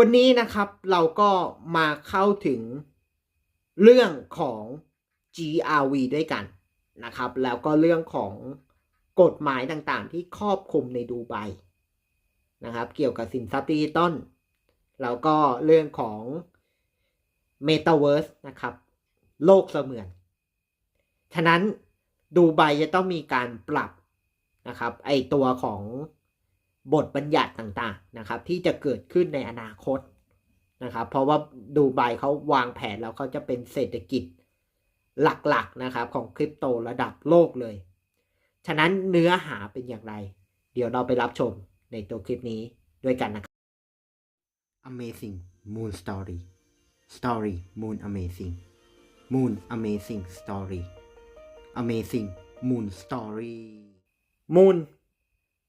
วันนี้นะครับเราก็มาเข้าถึงเรื่องของ GRV ด้วยกันนะครับ แล้วก็เรื่องของกฎหมายต่างๆ ที่ครอบคลุมในดูไบนะครับ เกี่ยวกับสินทรัพย์ดิจิตอลแล้วก็เรื่องของ Metaverse นะครับ โลกเสมือน ฉะนั้นดูไบจะต้องมีการปรับนะครับ ไอตัวของ บทบัญญัติต่างๆนะครับ ที่จะเกิดขึ้นในอนาคตนะครับ เพราะว่าดูไบเขาวางแผนแล้วเขาจะเป็นเศรษฐกิจหลักๆนะครับของคริปโตระดับโลกเลย ฉะนั้นเนื้อหาเป็นอย่างไร เดี๋ยวเราไปรับชมในตัวคลิปนี้ด้วยกันนะครับ Amazing Moon Story Story Moon Amazing Moon Amazing Story Amazing Moon Story Moon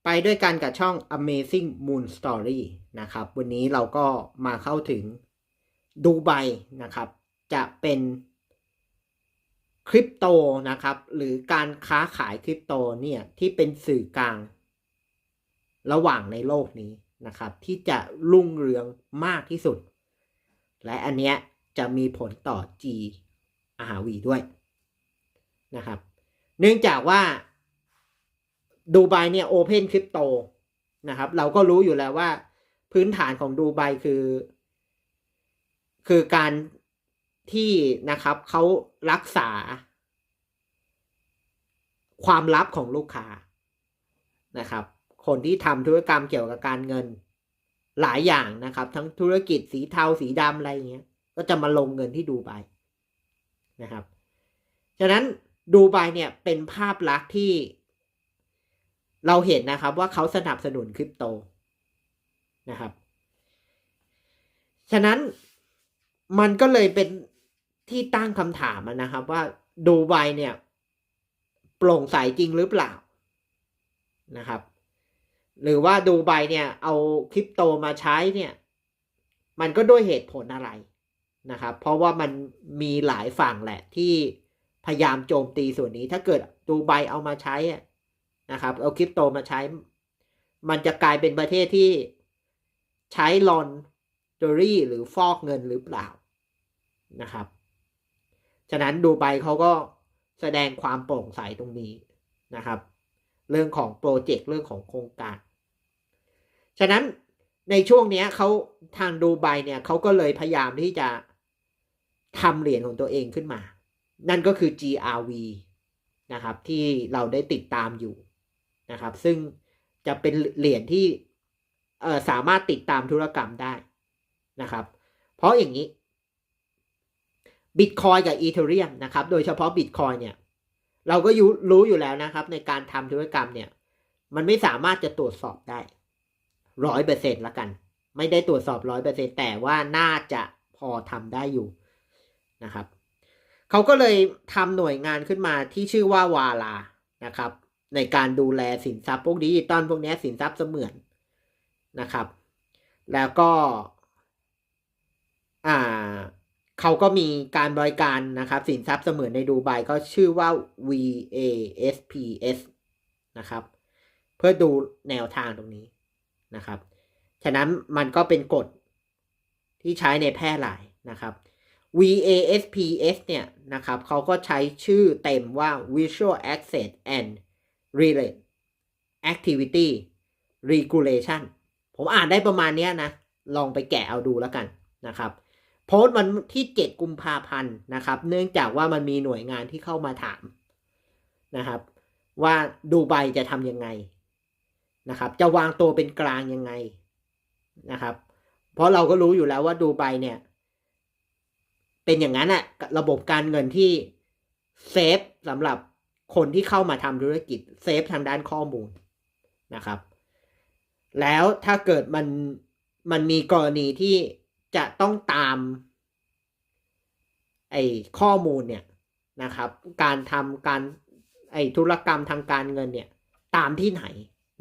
ไปด้วยกันกับช่อง Amazing Moon Story นะครับ วันนี้เราก็มาเข้าถึงดูไบนะครับ จะเป็นคริปโตนะครับ หรือการค้าขายคริปโตเนี่ยที่เป็นสื่อกลาง ระหว่างในโลกนี้นะครับ ที่จะรุ่งเรืองมากที่สุด และอันเนี้ยจะมีผลต่อ G R V ด้วยนะครับ เนื่องจากว่า ดูไบเนี่ยโอเพนคริปโตนะครับ เราก็รู้อยู่แล้วว่าพื้นฐานของดูไบคือ คือการที่นะครับเขารักษา ความลับของลูกค้านะครับ คนที่ทำธุรกรรมเกี่ยวกับการเงินหลายอย่างนะครับ ทั้งธุรกิจสีเทาสีดำอะไรเงี้ย ก็จะมาลงเงินที่ดูไบนะครับ ฉะนั้นดูไบเนี่ยเป็นภาพลักษณ์ที่ เราเห็นนะครับว่าเขาสนับสนุนคริปโตนะครับ ฉะนั้นมันก็เลยเป็นที่ตั้งคำถามนะครับ ว่าดูไบเนี่ย โปร่งใสจริงหรือเปล่านะครับ หรือว่าดูไบเนี่ย เอาคริปโตมาใช้เนี่ย มันก็ด้วยเหตุผลอะไรนะครับ เพราะว่ามันมีหลายฝั่งแหละที่พยายามโจมตีส่วนนี้ ถ้าเกิดดูไบเอามาใช้ นะครับ เอาคริปโตมาใช้ มันจะกลายเป็นประเทศที่ใช้ลอนดอรี่หรือฟอกเงินหรือเปล่านะครับ ฉะนั้นดูไบเขาก็แสดงความโปร่งใสตรงนี้นะครับ เรื่องของโปรเจกต์เรื่องของโครงการ ฉะนั้นในช่วงนี้เขาทางดูไบเนี่ยเขาก็เลยพยายามที่จะทำเหรียญของตัวเองขึ้นมา นั่นก็คือ GRV นะครับที่เราได้ติดตามอยู่ นะครับ ซึ่งจะเป็นเหรียญที่สามารถติดตามธุรกรรมได้นะครับ เพราะอย่างนี้บิตคอยกับอีเทเรียมนะครับ โดยเฉพาะบิตคอยเนี่ย เราก็รู้อยู่แล้วนะครับ ในการทำธุรกรรมเนี่ย มันไม่สามารถจะตรวจสอบได้ร้อยเปอร์เซ็นต์ละกัน ไม่ได้ตรวจสอบร้อยเปอร์เซ็นต์แต่ว่าน่าจะพอทำได้อยู่นะครับ เขาก็เลยทำหน่วยงานขึ้นมาที่ชื่อว่าวาลานะครับ ในการดูแลสินทรัพย์พวกดิจิตอลพวกนี้สินทรัพย์เสมือนนะครับ แล้วก็อ่าเขาก็มีการบริการนะครับสินทรัพย์เสมือนในดูไบก็ชื่อว่า VASPS นะครับ เพื่อดูแนวทางตรงนี้นะครับ ฉะนั้นมันก็เป็นกฎที่ใช้ในแพร่หลายนะครับ VASPS เนี่ยนะครับเขาก็ใช้ชื่อเต็มว่า Visual Access and Relay Activity Regulation ผมอ่านได้ประมาณนี้นะ ลองไปแกะเอาดูแล้วกันนะครับโพสต์มันที่ 7 กุมภาพันธ์นะครับ เนื่องจากว่ามันมีหน่วยงานที่เข้ามาถามนะครับ ว่าดูไบจะทำยังไงนะครับ จะวางตัวเป็นกลางยังไงนะครับ เพราะเราก็รู้อยู่แล้วว่าดูไบเนี่ย เป็นอย่างนั้นอะระบบการเงินที่เซฟสำหรับ คนที่เข้ามาทำธุรกิจเซฟทางด้านข้อมูลนะครับ แล้วถ้าเกิดมันมันมีกรณีที่จะต้องตามไอ้ข้อมูลเนี่ยนะครับ การทำการไอ้ธุรกรรมทางการเงินเนี่ยตามที่ไหน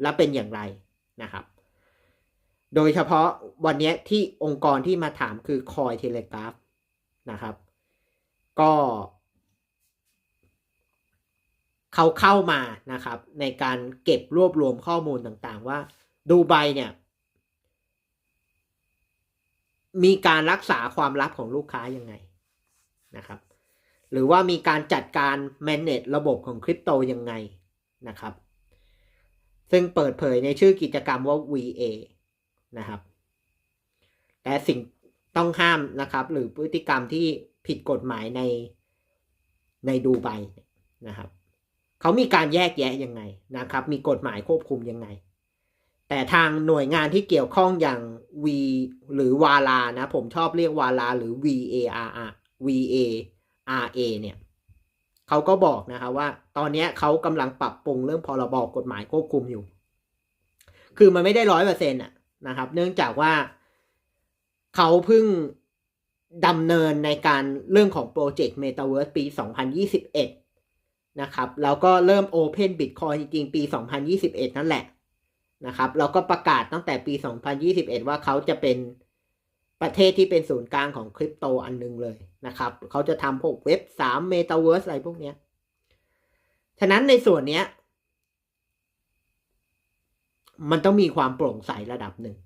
และเป็นอย่างไรนะครับ โดยเฉพาะวันนี้ที่องค์กรที่มาถามคือคอยเทเลกราฟนะครับ ก็ เขาเข้ามานะครับ ในการเก็บรวบรวมข้อมูลต่างๆ ว่าดูไบเนี่ยมีการรักษาความลับของลูกค้ายังไงนะครับ หรือว่ามีการจัดการ manage ระบบของคริปโตยังไงนะครับ ซึ่งเปิดเผยในชื่อกิจกรรมว่า VA นะครับแต่สิ่งต้องห้ามนะครับ หรือพฤติกรรมที่ผิดกฎหมายในในดูไบนะครับ เขามีการแยกแยะยังไงนะครับ มีกฎหมายควบคุมยังไง แต่ทางหน่วยงานที่เกี่ยวข้องอย่าง V หรือวาลานะ ผมชอบเรียกวาลาหรือ VAR VARA เนี่ยเขาก็บอกนะครับว่า ตอนนี้เขากำลังปรับปรุงเรื่องพรบกฎหมายควบคุมอยู่ คือมันไม่ได้ร้อยเปอร์เซ็นต์นะครับ เนื่องจากว่าเขาเพิ่งดำเนินในการเรื่องของโปรเจกต์ Metaverse ปี 2021 นะครับแล้วก็เริ่ม Open Bitcoin จริงๆ ปี 2021 นั่นแหละนะครับแล้วก็ประกาศตั้งแต่ปี 2021 ว่าเขาจะเป็นประเทศที่เป็นศูนย์กลางของคริปโตอันนึงเลยนะครับเขาจะทำพวกเว็บ3 Metaverse อะไรพวกเนี้ยฉะนั้นในส่วนเนี้ย มันต้องมีความโปร่งใสระดับหนึ่ง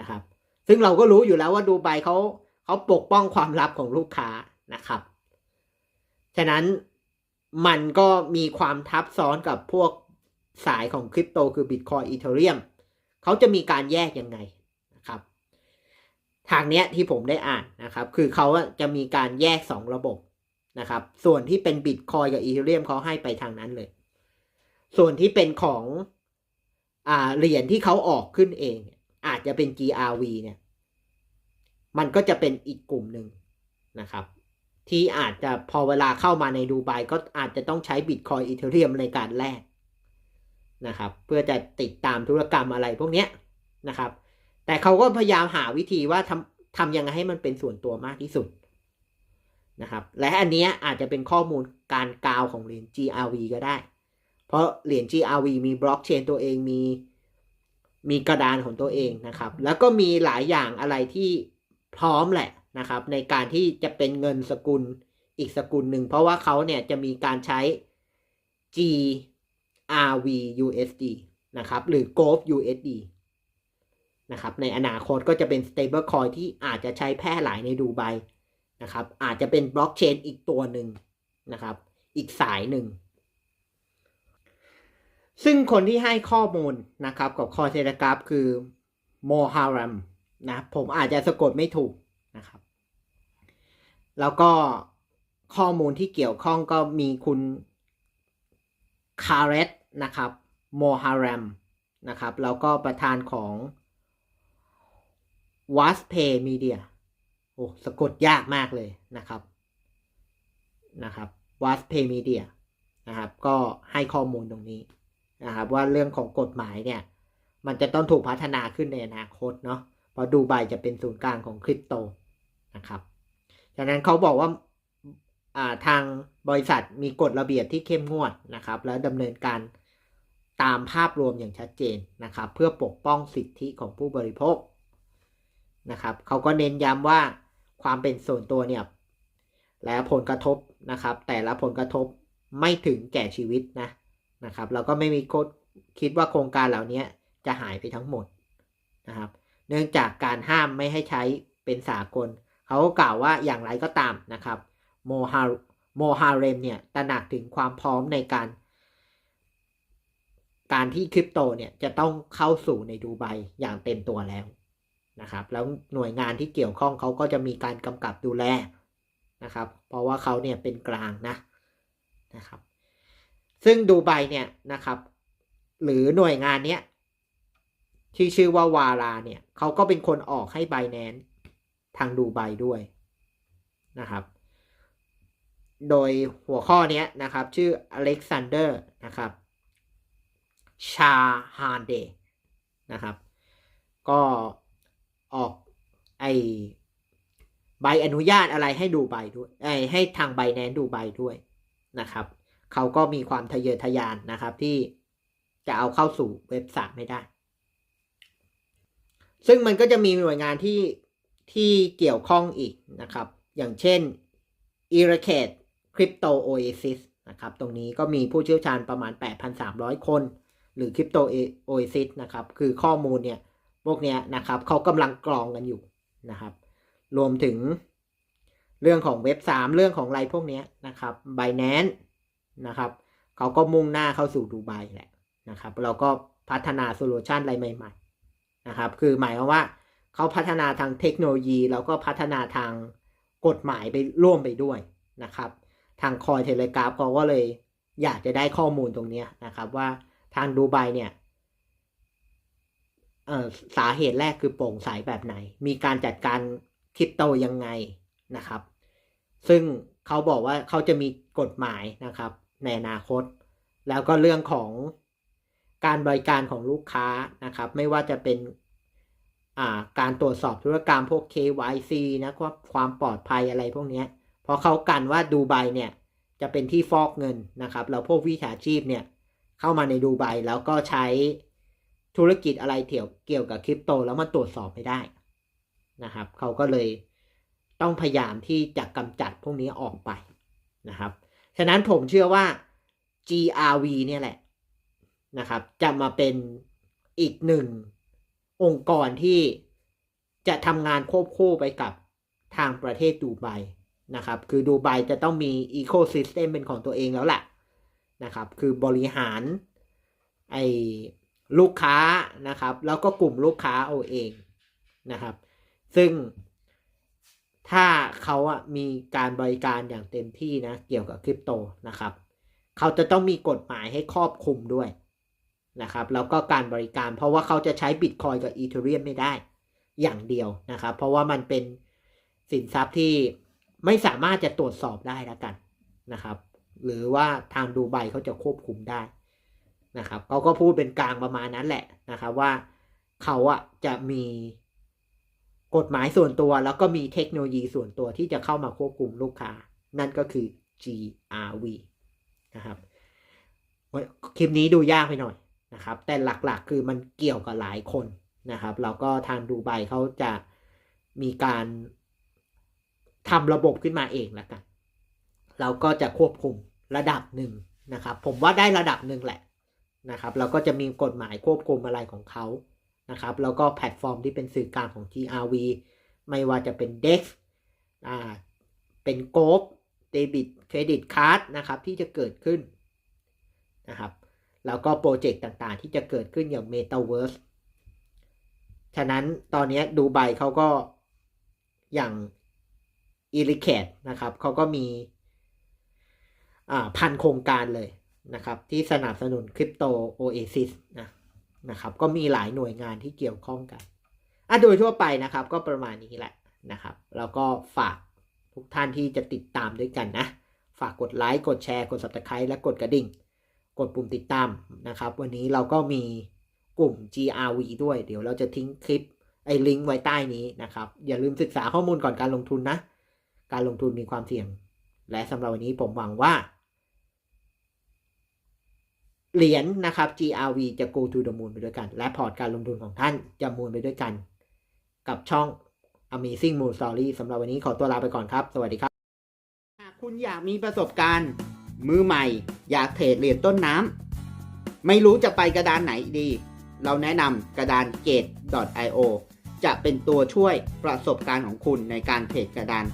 นะครับ ซึ่งเราก็รู้อยู่แล้วว่าดูไบเขาเขาปกป้องความลับของลูกค้านะครับ ฉะนั้น มันก็มีความทับซ้อนกับพวกสายของคริปโตคือ Bitcoin Ethereum เขาจะมีการแยกยังไงนะครับ ทางเนี้ยที่ผมได้อ่านนะครับ คือเขาจะมีการแยก 2 ระบบนะครับ ส่วนที่เป็น Bitcoin กับ Ethereum เขาให้ไปทางนั้นเลย ส่วนที่เป็นของอ่าเหรียญที่เขาออกขึ้นเอง อาจจะเป็น GRV เนี่ย มันก็จะเป็นอีกกลุ่มหนึ่งนะครับ ที่อาจจะพอเวลาเข้ามาในดูไบก็อาจจะต้องใช้ Bitcoin Ethereum ในการแลกนะครับ เพื่อจะติดตามธุรกรรมอะไรพวกนี้นะครับ แต่เขาก็พยายามหาวิธีว่าทำทำยังไงให้มันเป็นส่วนตัวมากที่สุดนะครับ และอันนี้อาจจะเป็นข้อมูลการกาวของเหรียญ GRV ก็ได้ เพราะเหรียญ GRV มีบล็อกเชนตัวเองมีมีกระดานของตัวเองนะครับ แล้วก็มีหลายอย่างอะไรที่พร้อมแหละ นะครับ ในการที่จะเป็นเงินสกุลอีกสกุลหนึ่ง เพราะว่าเขาเนี่ยจะมีการใช้ G RV USD นะครับ หรือ Gold USD นะครับ ในอนาคตก็จะเป็น stable coin ที่อาจจะใช้แพร่หลายในดูไบนะครับ อาจจะเป็นบล็อกเชนอีกตัวหนึ่งนะครับ อีกสายหนึ่ง ซึ่งคนที่ให้ข้อมูลนะครับ กับคอเทเลกราฟคือโมฮารัมนะ ผมอาจจะสะกดไม่ถูกนะครับ แล้วก็ข้อมูลที่เกี่ยวข้องก็มีคุณคาร์เรตนะครับโมฮารัมนะครับแล้วก็ประธานของวัสเพย์มีเดียโอ้สะกดยากมากเลยนะครับนะครับวัสเพย์มีเดียนะครับ ก็ให้ข้อมูลตรงนี้นะครับ ว่าเรื่องของกฎหมายเนี่ย มันจะต้องถูกพัฒนาขึ้นในอนาคตเนาะเพราะดูไบจะเป็นศูนย์กลางของคริปโตนะครับ ฉะนั้นเขาบอกว่าทางบริษัทมีกฎระเบียบที่เข้มงวดนะครับ และดำเนินการตามภาพรวมอย่างชัดเจนนะครับ เพื่อปกป้องสิทธิของผู้บริโภคนะครับเขาก็เน้นย้ำว่าความเป็นส่วนตัวเนี่ยและผลกระทบนะครับ แต่ละผลกระทบไม่ถึงแก่ชีวิตนะนะครับแล้วก็ไม่มีคดคิดว่าโครงการเหล่านี้จะหายไปทั้งหมดนะครับ เนื่องจากการห้ามไม่ให้ใช้เป็นสากล เขากล่าวว่าอย่างไรก็ตามนะครับโมฮาโมฮาเรมเนี่ยตระหนักถึงความพร้อมในการ การที่คริปโตเนี่ยจะต้องเข้าสู่ในดูไบอย่างเต็มตัวแล้วนะครับแล้วหน่วยงานที่เกี่ยวข้องเขาก็จะมีการกำกับดูแลนะครับ เพราะว่าเขาเนี่ยเป็นกลางนะนะครับ ซึ่งดูไบเนี่ยนะครับ หรือหน่วยงานเนี้ยที่ชื่อว่าวาราเนี่ยเขาก็เป็นคนออกให้ไบแนน ทางดูไบด้วยนะครับ โดยหัวข้อนี้นะครับ ชื่ออเล็กซานเดอร์นะครับชาฮาเดนะครับ ก็ออกไอใบอนุญาตอะไรให้ดูใบด้วยไอให้ทางใบแนนดูใบด้วยนะครับ เขาก็มีความทะเยอทะยานนะครับที่จะเอาเข้าสู่เว็บสามไม่ได้ ซึ่งมันก็จะมีหน่วยงานที่ ที่เกี่ยวข้องอีกนะครับ อย่างเช่น i r a c a t Crypto Oasis นะครับ ตรงนี้ก็มีผู้เชี่ยวชาญประมาณ 8,300 คน หรือ Crypto Oasis นะครับ คือข้อมูลเนี่ย พวกเนี้ยนะครับเขากำลังกรองกันอยู่นะครับ รวมถึงเรื่องของเว็บสามเรื่องของอะไรพวกเนี้ยนะครับ b บ n a n c e นะครับเขาก็มุ่งหน้าเข้าสู่ดูไบแหละนะครับ เราก็พัฒนาโซลูชันอะไรใหม่ ๆ นะครับ คือหมายความว่า เขาพัฒนาทางเทคโนโลยี แล้วก็พัฒนาทางกฎหมายไปร่วมไปด้วยนะครับ ทางคอยเทเลกราฟเขาก็เลยอยากจะได้ข้อมูลตรงนี้นะครับว่าทางดูไบเนี่ยสาเหตุแรกคือโปร่งใสแบบไหน มีการจัดการคริปโตยังไงนะครับ ซึ่งเขาบอกว่าเขาจะมีกฎหมายนะครับ ในอนาคต แล้วก็เรื่องของการบริการของลูกค้านะครับ ไม่ว่าจะเป็น การตรวจสอบธุรกรรมพวก KYC นะครับความปลอดภัยอะไรพวกนี้เพราะเขากันว่าดูไบเนี่ยจะเป็นที่ฟอกเงินนะครับ แล้วพวกวิชาชีพเนี่ยเข้ามาในดูไบแล้วก็ใช้ธุรกิจอะไรเกี่ยวเกี่ยวกับคริปโต แล้วมันตรวจสอบไม่ได้นะครับ เขาก็เลยต้องพยายามที่จะกำจัดพวกนี้ออกไปนะครับ ฉะนั้นผมเชื่อว่า GRV เนี่ยแหละนะครับ จะมาเป็นอีกหนึ่ง องค์กรที่จะทำงานควบคู่ไปกับทางประเทศดูไบนะครับ คือดูไบจะต้องมีอีโคซิสเต็มเป็นของตัวเองแล้วแหละนะครับ คือบริหารไอ้ลูกค้านะครับ แล้วก็กลุ่มลูกค้าเอาเองนะครับ ซึ่งถ้าเขาอะมีการบริการอย่างเต็มที่นะ เกี่ยวกับคริปโตนะครับ เขาจะต้องมีกฎหมายให้ครอบคลุมด้วย นะครับแล้วก็การบริการเพราะว่าเขาจะใช้บิตคอยกับอีเทเรียมไม่ได้อย่างเดียวนะครับ เพราะว่ามันเป็นสินทรัพย์ที่ไม่สามารถจะตรวจสอบได้แล้วกันนะครับ หรือว่าทางดูไบเขาจะควบคุมได้นะครับเขาก็พูดเป็นกลางประมาณนั้นแหละนะครับว่าเขาอะจะมีกฎหมายส่วนตัว แล้วก็มีเทคโนโลยีส่วนตัวที่จะเข้ามาควบคุมลูกค้า นั่นก็คือ GRV นะครับคลิปนี้ดูยากไปหน่อย นะครับ แต่หลักๆคือมันเกี่ยวกับหลายคนนะครับแล้วก็ทางดูไบเขาจะมีการทำระบบขึ้นมาเองแล้วกันเราก็จะควบคุมระดับหนึ่งนะครับ ผมว่าได้ระดับหนึ่งแหละนะครับเราก็จะมีกฎหมายควบคุมอะไรของเขานะครับ แล้วก็แพลตฟอร์มที่เป็นสื่อกลางของ GRV ไม่ว่าจะเป็น DEX อ่าเป็น g o เดบิตเครดิตการ์ดนะครับที่จะเกิดขึ้นนะครับ แล้วก็โปรเจกต์ต่างๆ ที่จะเกิดขึ้นอย่าง Metaverse ฉะนั้นตอนนี้ดูไบเขาก็อย่างอีลิเคดนะครับเขาก็มีพันโครงการเลยนะครับ ที่สนับสนุนคริปโตโอเอซิสนะนะครับ ก็มีหลายหน่วยงานที่เกี่ยวข้องกันอะโดยทั่วไปนะครับก็ประมาณนี้แหละนะครับ แล้วก็ฝากทุกท่านที่จะติดตามด้วยกันนะ ฝากกดไลค์ กดแชร์ กด subscribe และกดกระดิ่ง กดปุ่มติดตามนะครับ วันนี้เราก็มีกลุ่ม GRV ด้วย เดี๋ยวเราจะทิ้งคลิปไอ้ลิงก์ไว้ใต้นี้นะครับ อย่าลืมศึกษาข้อมูลก่อนการลงทุนนะ การลงทุนมีความเสี่ยง และสำหรับวันนี้ผมหวังว่า เหรียญนะครับ GRV จะ go to the moon ไปด้วยกัน และพอร์ตการลงทุนของท่านจะมูนไปด้วยกัน กับช่อง Amazing Moon Story สำหรับวันนี้ขอตัวลาไปก่อนครับ สวัสดีครับ หากคุณอยากมีประสบการณ์ มือใหม่ อยากเทรดเหรียญต้นน้ำไม่รู้จะไปกระดานไหนดี เราแนะนำกระดาน gate.io จะเป็นตัวช่วยประสบการณ์ของคุณในการเทรดกระดาน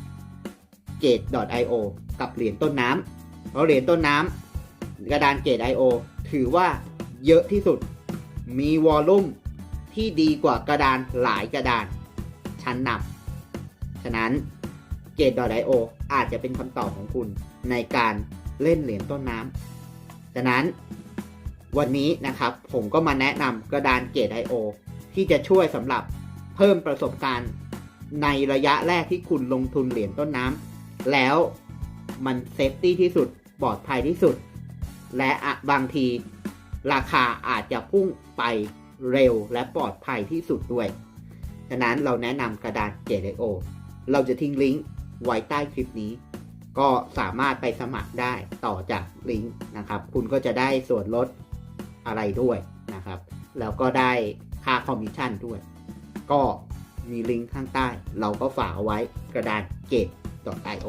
gate.io กับเหรียญต้นน้ำเพราะเหรียญต้นน้ำกระดาน gate.io ถือว่าเยอะที่สุด มีวอลลุ่มที่ดีกว่ากระดานหลายกระดาน ชั้นนำฉะนั้น gate.io อาจจะเป็นคำตอบของคุณในการ เล่นเหรียญต้นน้ำฉะนั้นวันนี้นะครับผมก็มาแนะนำกระดาน Gate.io ที่จะช่วยสำหรับเพิ่มประสบการณ์ในระยะแรกที่คุณลงทุนเหรียญต้นน้ำแล้วมันเซฟตี้ที่สุดปลอดภัยที่สุด และบางทีราคาอาจจะพุ่งไปเร็วและปลอดภัยที่สุดด้วย ฉะนั้นเราแนะนำกระดาน Gate.io เราจะทิ้งลิงก์ไว้ใต้คลิปนี้ ก็สามารถไปสมัครได้ต่อจากลิงก์นะครับ คุณก็จะได้ส่วนลดอะไรด้วยนะครับ แล้วก็ได้ค่าคอมมิชชั่นด้วย ก็มีลิงก์ข้างใต้ เราก็ฝากเอาไว้กระดานเกต .io